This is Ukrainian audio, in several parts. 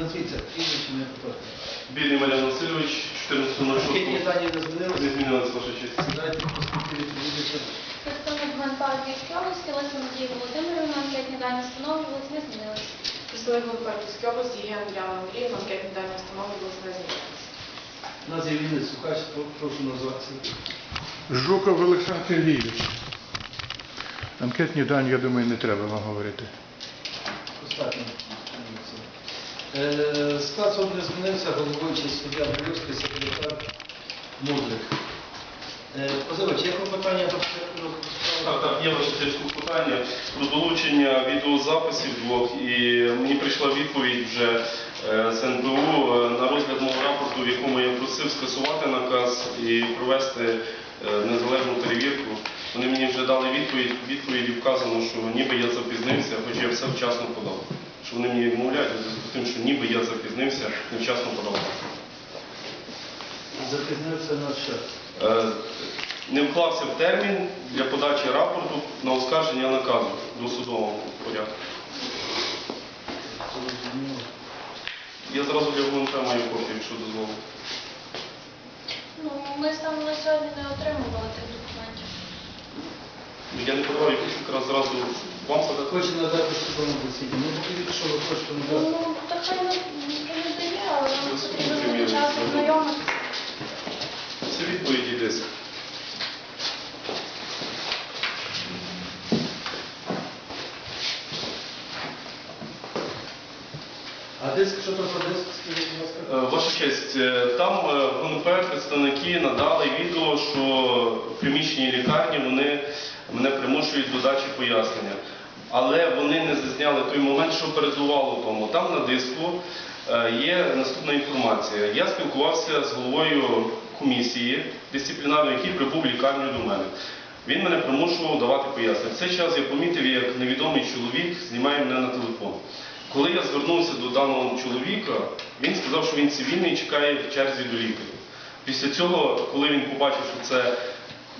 Назвіться, прізвище не. Бідний Мар'ян Васильович, Анкетні 14.06. дані не змінилися? Не змінилася ваша честь. Дайте. Представник ГУНПА Київської області Леся Надія Володимирівна, анкетні дані встановлювалися, не змінилися. Представник ГУНП області Євген Андріана Андріївна, анкетні дані встановлювалися не змінилися. Назві Вінниць Сукач, про- прошу назватися. Жуков Олександр Сергійович. Анкетні дані, я думаю, не треба вам говорити. Достатньо. Е, Склад суду не змінився, головуючий суддя Брюльський, секретар Мудрик. Е, Позивач, є клопотання до Так, так, є ваше питання про долучення відеозаписів двох, і мені прийшла відповідь вже е, з НБУ на розгляд мого рапорту, в якому я просив скасувати наказ і провести незалежну перевірку. Вони мені вже дали відповідь, відповіді вказано, що ніби я запізнився, хоч я все вчасно подав. Що вони мені відмовляють у зв'язку з тим, що ніби я запізнився, невчасно подав. Запізнився на що? Е, не вклався в термін для подачі рапорту на оскарження наказу до судового порядку. Я зразу для ВНП маю копію, якщо дозволите. Ну, ми станом на сьогодні не отримували тих документів. Я не подавав, я хочу якраз зразу вам подати. Хоче надати судовому засіданні. Ну, покажіть, що ви хочете надати. Ну, так хай не не дає, але нам Це потрібно судовий буде час примір. ознайомитися. Це відповіді десь. А диск, що то за диск, скажіть, будь Е, ласка? Ваша честь, е, там е, представники надали відео, що в приміщенні лікарні вони мене примушують до дачі пояснення. Але вони не зазняли той момент, що передувало тому. Там на диску е, є наступна інформація. Я спілкувався з головою комісії дисциплінарної, який прибув лікарню до мене. Він мене примушував давати пояснення. Цей час я помітив, як невідомий чоловік знімає мене на телефон. Коли я звернувся до даного чоловіка, він сказав, що він цивільний і чекає в черзі до лікаря. Після цього, коли він побачив, що це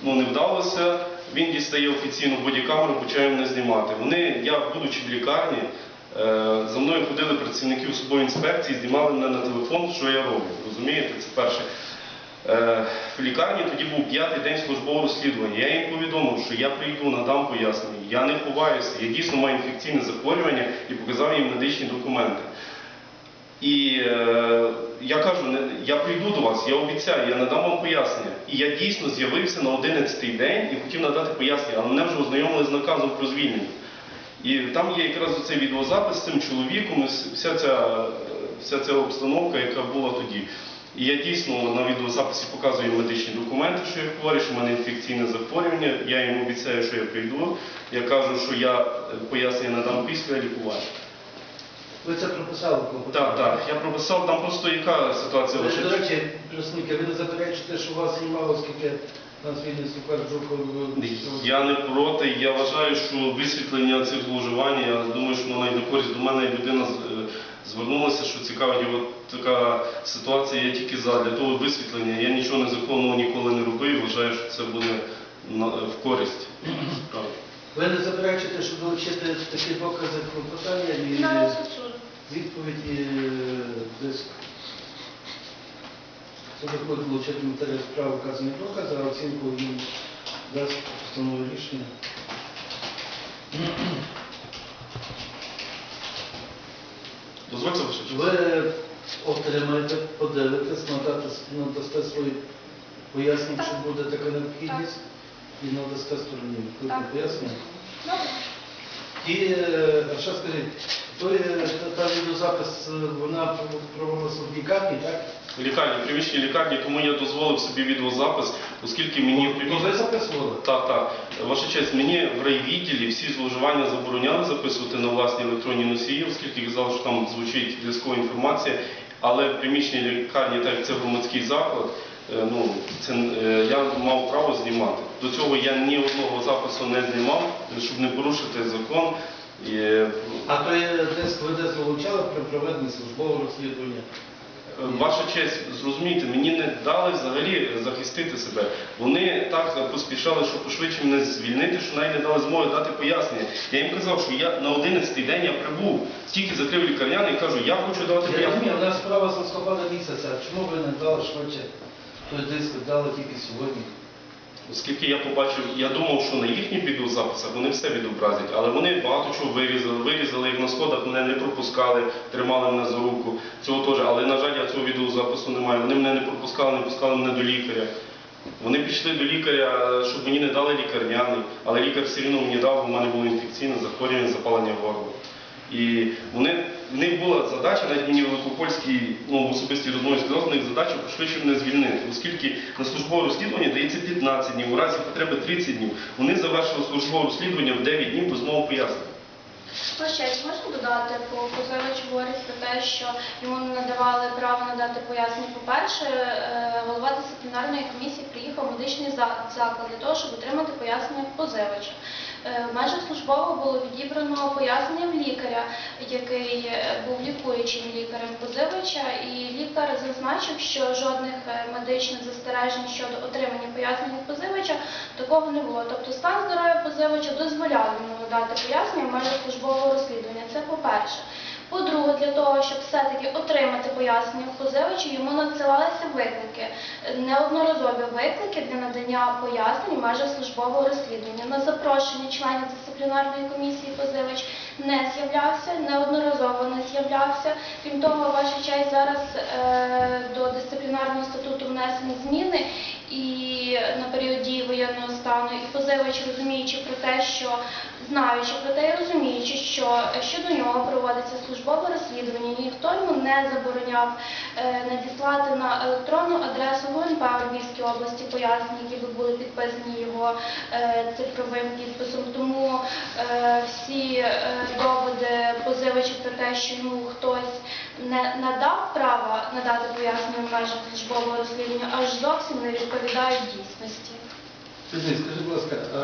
ну, не вдалося, він дістає офіційну бодікамеру, почав мене знімати. Вони, я, будучи в лікарні, е, за мною ходили працівники особової інспекції, знімали мене на телефон, що я роблю. Розумієте, це перше. Е, В лікарні тоді був п'ятий день службового розслідування. Я їм повідомив, що я прийду, надам пояснення. Я не ховаюся, я дійсно маю інфекційне захворювання і показав їм медичні документи. І е, я кажу, не- я прийду до вас, я обіцяю, я надам вам пояснення. І я дійсно з'явився на 11-й день і хотів надати пояснення, але мене вже ознайомили з наказом про звільнення. І там є якраз оцей відеозапис з цим чоловіком, вся ця, вся ця обстановка, яка була тоді. І я дійсно на відеозаписі показую медичні документи, що я говорю, що в мене інфекційне захворювання. Я їм обіцяю, що я прийду. Я кажу, що я е, пояснення надам після лікування. Ви це прописали в клопотанні? Так, так. Я прописав, там просто яка ситуація лише. До речі, представники, ви не заперечуєте, що у вас знімало, скільки нас вільний супер? Я не проти. Я вважаю, що висвітлення цих зловживань, я думаю, що воно йде на користь до мене людина е, звернулася, що цікавить його така ситуація, я тільки за. Для того висвітлення я нічого незаконного ніколи не робив вважаю, що це буде на- в користь. Ви не заперечуєте, що долучити такі докази клопотання і На розсуд суду. відповідь і е, диск? Суд буде долучити матеріал справи вказані докази, а оцінку їм дасть постанови рішення. Дозвольте? Ви отримаєте, подивитесь, надати, надасте свої пояснення, що буде така необхідність, і надасте стороні пояснення. Добре. І е, а що скажіть, той, е, та відеозапис, е, вона проводилася в лікарні, так? В лікарні, в приміщенні лікарні, тому я дозволив собі відеозапис, оскільки мені в Ну, приміщенні... ви записували? Так, так. Ваша честь, мені в райвідділі всі зловживання забороняли записувати на власні електронні носії, оскільки казали, що там звучить зв'язкова інформація. Але в приміщенні лікарні, так як це громадський заклад, е, ну, це, е, я мав право знімати. До цього я ні одного запису не знімав, щоб не порушити закон. І, е, А е, диск ви десь вилучали при проведенні службового розслідування? Ваша честь, зрозумійте, мені не дали взагалі захистити себе. Вони так поспішали, щоб пошвидше мене звільнити, що навіть не дали змоги дати пояснення. Я їм казав, що я на 11-й день я прибув, тільки закрив лікарняний і кажу, я хочу дати Я пояснення. розумію, у нас справа з листопада місяця. Чому ви не дали швидше той диск, дали тільки сьогодні? Оскільки я побачив, я думав, що на їхніх відеозаписах вони все відобразять, але вони багато чого вирізали, вирізали як на сходах, мене не пропускали, тримали мене за руку. Цього теж, але на жаль, я цього відеозапису не маю. Вони мене не пропускали, не пускали мене до лікаря. Вони пішли до лікаря, щоб мені не дали лікарняний, але лікар все одно мені дав, бо в мене було інфекційне захворювання, запалення горла. І вони, в них була задача, навіть мені Великопольській ну, в особистій розмові сказав, в них задача пошвидше мене звільнити, оскільки на службове розслідування дається 15 днів, у разі потреби 30 днів. Вони завершили службове розслідування в 9 днів без мого пояснення. Ваш честь, можна додати, бо позивач говорить про те, що йому не надавали право надати пояснення. По-перше, е, голова дисциплінарної комісії приїхав в медичний заклад для того, щоб отримати пояснення позивача. Е, В межах службового було відібрано пояснення лікаря, який е, був лікуючим лікарем позивача, і лікар зазначив, що жодних е, медичних застережень щодо отримання пояснення від позивача такого не було. Тобто стан здоров'я позивача дозволяв йому надати пояснення в межах службового розслідування. Це по-перше. По-друге, для того, щоб все-таки отримати пояснення в позивача, йому надсилалися виклики, неодноразові виклики для надання пояснень в межах службового розслідування. На запрошення членів дисциплінарної комісії позивач не з'являвся, неодноразово не з'являвся. Крім того, ваша честь зараз е, до дисциплінарного статуту внесені зміни і на період дії воєнного стану, і позивач, розуміючи про те, що знаючи про те і розуміючи, що щодо нього проводиться службове розслідування, ніхто йому не забороняв е, надіслати на електронну адресу ГУНП у Львівській області пояснення, які були підписані його е, цифровим підписом. Тому е, всі е, доводи позивача про те, що йому хтось не надав права надати пояснення в межах службового розслідування, аж зовсім не відповідають дійсності. Скажіть, скажіть, будь ласка, а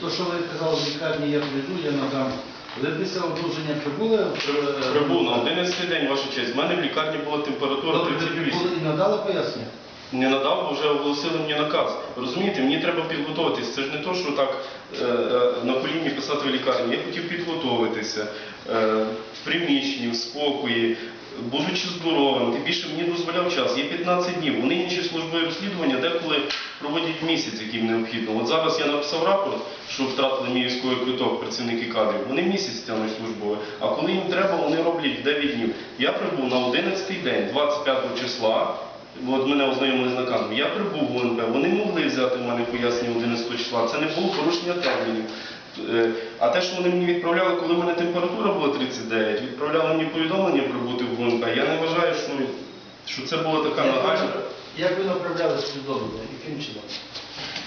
то, що ви казали в лікарні, я прийду, я надам. Ви після одруження прибули? в- Прибув на 11 день, ваша честь. В мене в лікарні була температура Добре, ви 38. прибули і надали пояснення? Не надав, бо вже оголосили мені наказ. Розумієте, мені треба підготуватися. Це ж не то, що так е, е, на коліні писати в лікарні. Я хотів підготуватися е, в приміщенні, в спокої, будучи здоровим. Тим більше мені дозволяв час. Є 15 днів. Вони інші службові розслідування деколи проводять місяць, яким необхідно. От зараз я написав рапорт, що втратили мій військовий квиток працівники кадрів. Вони місяць тягнуть службове. А коли їм треба, вони роблять 9 днів. Я прибув на 11 день, 25 числа. От мене ознайомили з наказом. Я прибув в УНП, вони могли взяти в мене пояснення 11 числа. Це не було порушення термінів. Е, А те, що вони мені відправляли, коли в мене температура була 39, відправляли мені повідомлення прибути в УНП. Я не вважаю, що, що це була така нагальна. Як ви направляли повідомлення? Яким чином?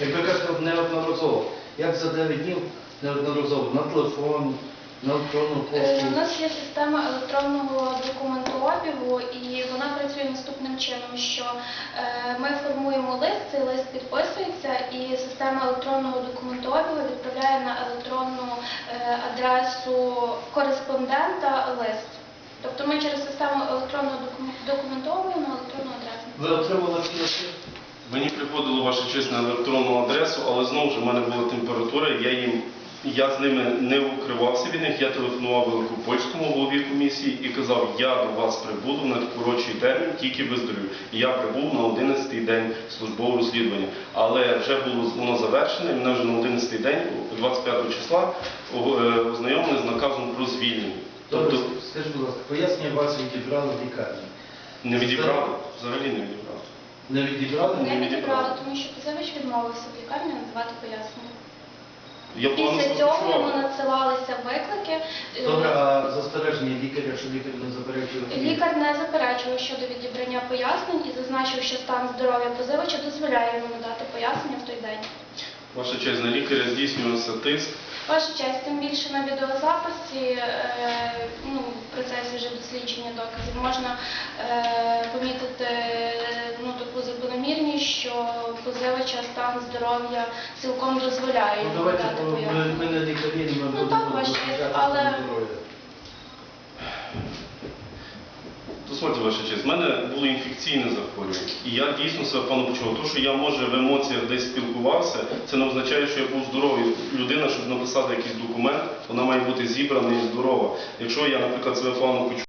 Як ви кажете, неодноразово. Як за 9 днів неодноразово? На телефон, на електронну Е, пошту? У нас є система електронного документообігу, і вона працює наступним чином, що е, ми формуємо лист, цей лист підписується, і система електронного документообігу відправляє на електронну е, адресу кореспондента лист. Тобто ми через систему електронного докум- документообігу на електронну адресу. Ви отримали ці? Мені приходило ваша честь на електронну адресу, але знову ж в мене була температура, я їм. Я з ними не укривався від них, я телефонував Великопольському голові комісії і казав, я до вас прибуду на коротший термін, тільки виздоровлю. І я прибув на 11-й день службового розслідування. Але вже було воно завершене, і мене вже на 11-й день, 25 числа, е, ознайомили з наказом про звільнення. Тобто скажіть, будь ласка, пояснення вас відібрали в лікарні. не відібрали, взагалі не відібрали. Не відібрали? Не відібрали. тому що позивач відмовився в лікарні надавати пояснення. Після цього йому надсилалися виклики. Е, Добре, а застереження лікаря, що лікар не заперечує? Лікар не заперечував щодо відібрання пояснень і зазначив, що стан здоров'я позивача дозволяє йому надати пояснення в той день. Ваша честь, на лікаря здійснювався тиск. Ваша честь, тим більше на відеозаписі, е, ну, в процесі вже дослідження доказів можна е, помітити ну, таку закономірність, що позивача стан здоров'я цілком дозволяє Ну давайте, надати ми, ми не декларіємо. Ну, так, ваша досліджати але- То ваша честь, в мене було інфекційне захворювання. І я дійсно себе пану почував. То, що я може в емоціях десь спілкувався, це не означає, що я був здоровий. Людина, щоб написати якийсь документ, вона має бути зібрана і здорова. Якщо я, наприклад, себе пану почуваю,